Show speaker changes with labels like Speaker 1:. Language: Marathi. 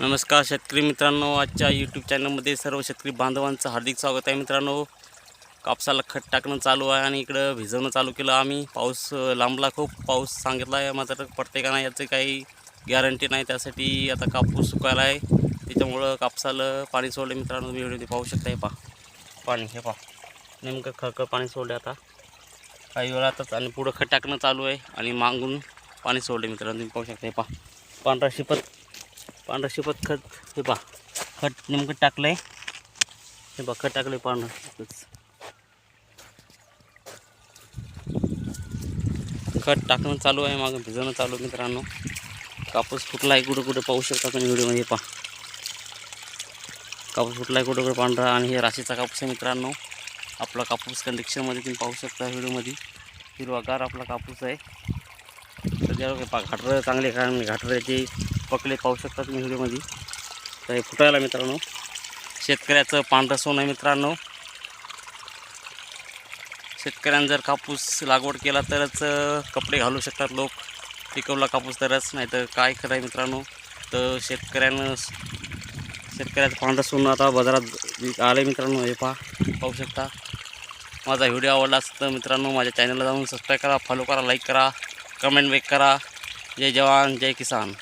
Speaker 1: नमस्कार शेतकरी मित्रांनो आजच्या यूट्यूब चॅनलमध्ये सर्व शेतकरी बांधवांचं हार्दिक स्वागत आहे मित्रांनो. कापसाला खत टाकणं चालू आहे आणि इकडं भिजवणं चालू केलं आम्ही. पाऊस लांबला खूप. पाऊस सांगितला आहे मात्र पडते का नाही याचं काही गॅरंटी नाही. त्यासाठी आता कापूस सुकायला आहे. त्याच्यामुळं कापसाला पाणी सोडलं मित्रांनो. तुम्ही व्हिडिओमध्ये पाहू शकता हे पहा. पाणी हे पा नेमकं खळखळ पाणी सोडले आता. काही वेळातच आणि पुढं खत टाकणं चालू आहे आणि मागून पाणी सोडले मित्रांनो. तुम्ही पाहू शकता हे पहा. पांढरा शिपत पांढरा शिपत खत हे पहा खत नेमकं टाकलं आहे हे पहा खत टाकलं आहे पांढरं शिपत खत टाकणं चालू आहे मागं भिजवणं चालू आहे मित्रांनो. कापूस फुटला आहे कुठं कुठं पाहू शकता तुम्ही व्हिडिओमध्ये पहा. कापूस फुटला आहे कुठं कुठं पांढरा आणि हे राशीचा कापूस आहे मित्रांनो. आपला कापूस कंडिक्शनमध्ये तुम्ही पाहू शकता व्हिडिओमध्ये. हिरवागार आपला कापूस आहे. सध्या पा घाटरं चांगले कारण घाटराचे पकडे पाहू शकता तुम्ही व्हिडिओमध्ये. तर हे फुटायला मित्रांनो. शेतकऱ्याचं पांढरं सोनं आहे मित्रांनो. शेतकऱ्यानं जर कापूस लागवड केला तरच कपडे घालू शकतात लोक. पिकवला कापूस तरच नाही तर काय खरं आहे मित्रांनो. तर शेतकऱ्यानं शेतकऱ्याचं पांढरं सोनं आता बाजारात आलं मित्रांनो हे पहा पाहू शकता. माझा व्हिडिओ आवडला असेल तर मित्रांनो माझ्या चॅनलला जाऊन सबस्क्राईब करा फॉलो करा लाईक करा कमेंट बेक करा. जय जवान जय किसान.